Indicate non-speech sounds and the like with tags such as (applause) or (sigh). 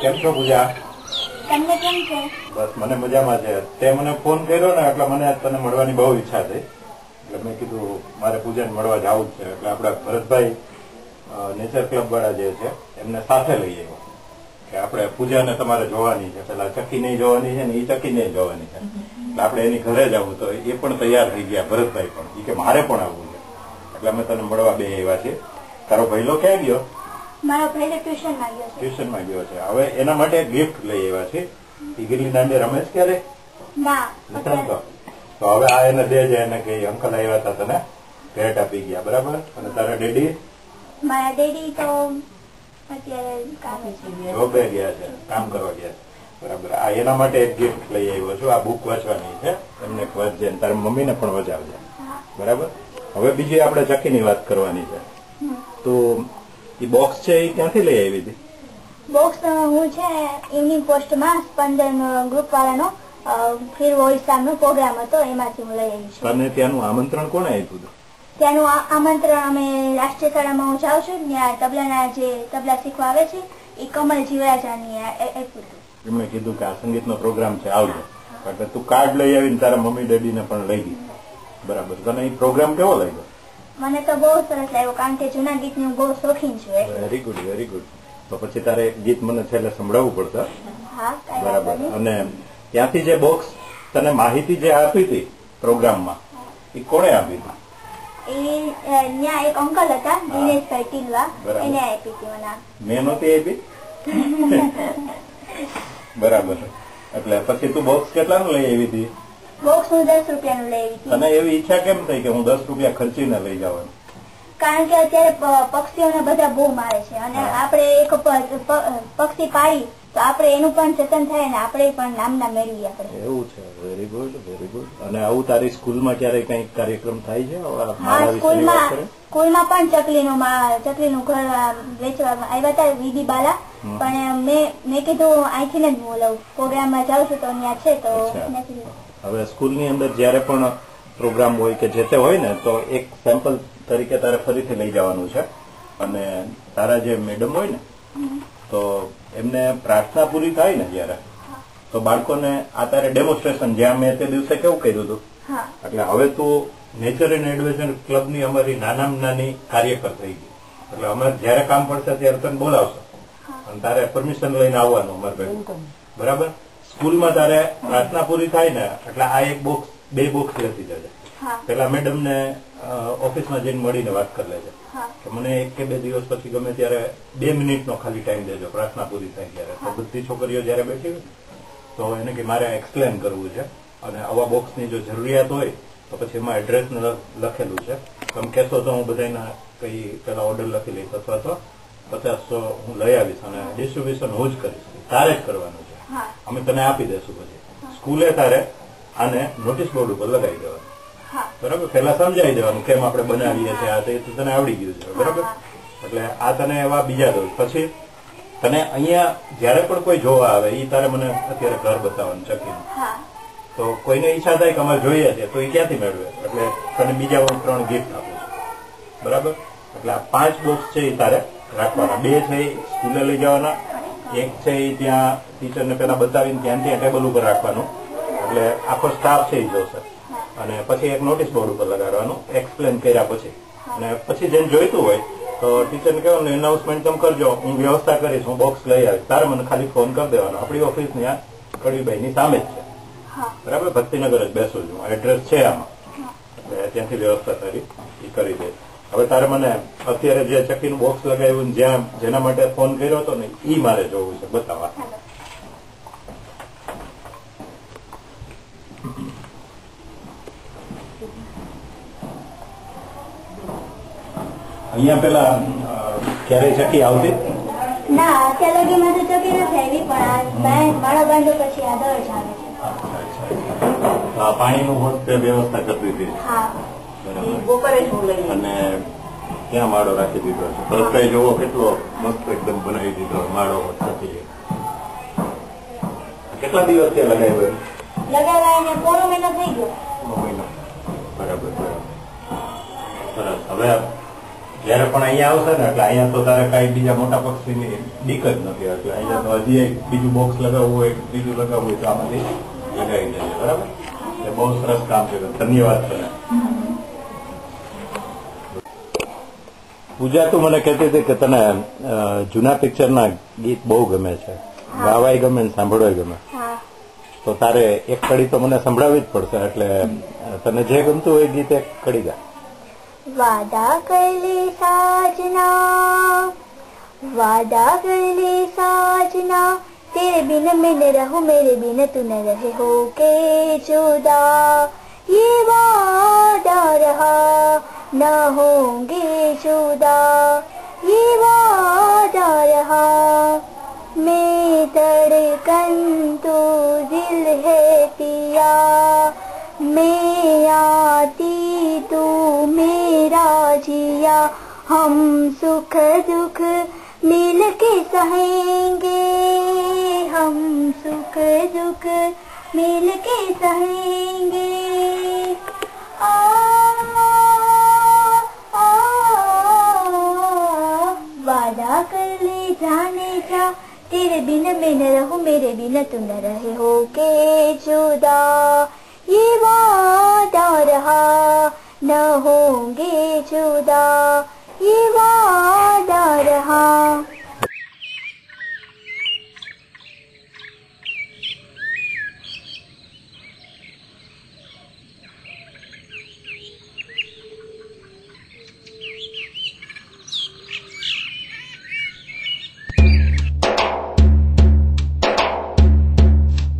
કેમ છો પૂજા? તમને કેમ છે? બસ મને મજામાં છે. તે મને ફોન કર્યો ને એટલે મને તને મળવાની બહુ ઈચ્છા થઈ. એટલે મેં કીધું મારે પૂજાને મળવા જવું જ છે. એટલે આપણા ભરતભાઈ નેચર ક્લબ વાળા જે છે એમને સાથે લઈ આવ્યો. કે આપણે પૂજાને તમારે જોવાની છે. પેલા ચક્કી નહીં જોવાની છે ને એ ચક્કી નહીં જોવાની છે. એટલે આપણે એની ઘરે જવું. તો એ પણ તૈયાર થઈ ગયા ભરતભાઈ પણ. એ કે મારે પણ આવવું છે. એટલે અમે તને મળવા બે આવ્યા છીએ. તારો ભૈલો ક્યાં ગયો? મારો માં ગયો છે. ટ્યુશનમાં ગયો છે. હવે એના માટે ગિફ્ટ લઈ આવ્યા છે. એ દાંડે રમેશ રમે ક્યારે? ના તો હવે આ એને દે છે એને કે અંકલ આવ્યા હતા તને. ભેટ આપી ગયા બરાબર? અને તારા ડેડી મારા ડેડી તો અત્યારે કામે છે. જોબે ગયા છે કામ કરવા ગયા છે. બરાબર. આ એના માટે એક ગિફ્ટ લઈ આવ્યો છું. આ બુક વાંચવાની છે. એમને એક વાંચજે તારા મમ્મીને પણ વજાવજે. બરાબર? હવે બીજી આપણે ચકીની વાત કરવાની છે. તો એ બોક્સ છે એ ક્યાંથી લઈ આવી હતી બોક્સ હું છે ઇવનિંગ પોસ્ટમાં સ્પંદન ગ્રુપ વાળાનો ફિર વોઇસ નો પ્રોગ્રામ હતો એમાંથી હું લઈ આવી છું અને ત્યાંનું આમંત્રણ કોણે આપ્યું હતું ત્યાંનું આમંત્રણ અમે રાષ્ટ્રીય શાળામાં હું જાઉં છું ત્યાં તબલાના જે તબલા શીખવા આવે છે એ કમલ જીવરાજાની આપ્યું હતું એમણે કીધું કે આ સંગીતનો પ્રોગ્રામ છે આવજો એટલે તું કાર્ડ લઈ આવીને તારા મમ્મી ડેડીને પણ લઈ ગઈ બરાબર તને એ પ્રોગ્રામ કેવો લાગ્યો મને તો બહુ સરસ લાગ્યો કારણ કે જૂના ગીતની હું બહુ શોખીન છું વેરી ગુડ વેરી ગુડ તો પછી તારે એક ગીત મને છેલ્લે સંભળાવવું પડશે. બરાબર. અને ત્યાંથી જે બોક્સ તને માહિતી જે આપી હતી પ્રોગ્રામમાં એ કોણે આપી હતી? એ ત્યાં એક અંકલ હતા દિનેશભાઈ ટીલવા બરાબર. એને આપી હતી મને. મેં નહોતી આપી? (laughs) બરાબર. એટલે પછી તું બોક્સ કેટલાનું લઈ આવી હતી? બોક્સ હું દસ રૂપિયાનું લઈ તને એવી ઈચ્છા કેમ થઈ કે હું દસ રૂપિયા ખર્ચીને લઈ જવાનું? કારણ કે અત્યારે પક્ષીઓને બધા બહુ મારે છે. અને આપણે એક પક્ષી પાડી તો આપણે એનું પણ જતન થાય ને આપણે પણ નામના મેળવીએ આપણે. એવું છે. વેરી ગુડ વેરી ગુડ અને આવું તારી સ્કૂલમાં ક્યારેય કઈ કાર્યક્રમ થાય છે? સ્કૂલમાં સ્કૂલમાં પણ ચકલીનું ચકલીનું ઘર વેચવા આવ્યા હતા વિધિ બાલા. પણ મેં મેં કીધું અહીંથી ને જ હું લઉં. પ્રોગ્રામમાં જાઉં છું તો ત્યાં છે તો. નથી. હવે સ્કૂલની અંદર જ્યારે પણ પ્રોગ્રામ હોય કે જે તે હોય ને તો એક સેમ્પલ તરીકે તારે ફરીથી લઈ જવાનું છે. અને તારા જે મેડમ હોય ને તો એમને પ્રાર્થના પૂરી થાય ને જ્યારે તો બાળકોને આ તારે ડેમોન્સ્ટ્રેશન જ્યાં મેં તે દિવસે કેવું કર્યું હતું એટલે હવે તું નેચર એન્ડ એડવેન્ચર ક્લબની અમારી નાનામાં નાની કાર્યકર થઈ ગઈ. એટલે અમારે જ્યારે કામ પડશે ત્યારે તને બોલાવશે. અને તારે પરમિશન લઈને આવવાનું અમારે બરાબર? સ્કૂલમાં તારે પ્રાર્થના પૂરી થાય ને એટલે આ એક બોક્સ બે બોક્સ લેતી જજે હા. મેડમ મેડમને ઓફિસમાં જઈને મળીને વાત કરી લેજે. કે મને એક કે બે દિવસ પછી ગમે ત્યારે બે મિનિટનો ખાલી ટાઈમ દેજો પ્રાર્થના પૂરી થાય ત્યારે. તો બધી છોકરીઓ જ્યારે બેઠી હોય તો એને કે મારે એક્સપ્લેન કરવું છે. અને આવા બોક્સની જો જરૂરિયાત હોય તો પછી એમાં એડ્રેસ લખેલું છે. તમે કહેશો તો હું બધાને કઈ પેલા ઓર્ડર લખી લઈશ અથવા તો પચાસ હું લઈ આવીશ અને ડિસ્ટ્રીબ્યુશન હું જ કરીશ. તારે જ કરવાનું છે. અમે તને આપી દેશું પછી. સ્કૂલે તારે આને નોટિસ બોર્ડ ઉપર લગાવી દેવાનું. બરાબર? પેલા સમજાવી દેવાનું કેમ આપણે બનાવીએ છીએ આ તે તને આવડી ગયું છે. બરાબર? એટલે આ તને એવા બીજા દઉં. પછી તને અહીંયા જ્યારે પણ કોઈ જોવા આવે એ તારે મને અત્યારે ઘર બતાવવાનું ચકીનું. તો કોઈને ઈચ્છા થાય કે અમારે જોઈએ છે તો એ ક્યાંથી મેળવે? એટલે તને બીજા હું ત્રણ ગિફ્ટ આપું છું. બરાબર? એટલે આ પાંચ બોક્સ છે એ તારે રાખવાના. બે છે એ સ્કૂલે લઈ જવાના એક છે એ ત્યાં ટીચરને પેલા બતાવીને ત્યાં ત્યાં ટેબલ ઉપર રાખવાનું. એટલે આખો સ્ટાફ છે એ જોશે અને પછી એક નોટિસ બોર્ડ ઉપર લગાડવાનું. એક્સપ્લેન કર્યા પછી. અને પછી જેને જોઈતું હોય તો ટીચરને કહેવાનું એનાઉન્સમેન્ટ તમે કરજો. હું વ્યવસ્થા કરીશ. હું બોક્સ લઈ આવીશ. તારે મને ખાલી ફોન કરી દેવાનો. આપણી ઓફિસ ત્યાં કડવીભાઈની સામે જ છે. બરાબર? ભક્તિનગર જ બેસું છું. એડ્રેસ છે આમાં. એટલે ત્યાંથી વ્યવસ્થા કરી એ કરી દે. હવે તારે મને અત્યારે જે ચક્કીનું બોક્સ લગાવ્યું જ્યાં જેના માટે ફોન કર્યો હતો ને ઈ મારે જોવું છે. બતાવવા અહીંયા પેલા ક્યારે ક્યારેય ચક્કી આવતી? ના અત્યાર નથી આવી પણ આ બાય- માળો બાંધો પછી આ દર આવે છે. પાણીનું વ્યવસ્થા કરતી હતી. હા. અને ત્યાં માળો રાખી દીધો છે? રસ્તા જોવો કેટલો મસ્ત એકદમ બનાવી દીધો માળો થતી કેટલા દિવસ ત્યાં લગાવ્યો લગાવ્યા પોણો મહિનો થઈ ગયો. મહિનો. બરાબર બરાબર. સરસ. હવે જયારે પણ અહીંયા આવશે ને એટલે અહીંયા તો તારે કઈ બીજા મોટા પક્ષીની બીક જ નથી આવતી. અહીંયા તો હજી એક બીજું બોક્સ લગાવવું હોય બીજું લગાવવું હોય તો આમાંથી લગાવી દેજે. બરાબર? એટલે બહુ સરસ કામ કર્યું. ધન્યવાદ તને. પૂજા તું મને કહેતી હતી કે તને અ, જૂના પિક્ચરના ગીત બહુ ગમે છે ગાવાય ગમે ને સાંભળવાય ગમે હા તો તારે એક કડી તો મને સંભળાવવી જ પડશે એટલે અ, તને જે ગમતું હોય એ ગીત એક કડી ગા वादा कर ले साजना वादा कर ले साजना तेरे बिन मैं न रहूं मेरे बिन तू न रहे हो के जुदा ये वादा रहा न होंगे जुदा ये वादा रहा मैं धड़कन तो दिल है पिया मैं आती तू मेरा जिया। हम सुख दुख मिल के सहेंगे हम सुख दुख मिल के सहेंगे। आ, तेरे बिन मैं न रहूं मेरे बिन तू न रहे हो के जुदा ये वादा रहा न होंगे जुदा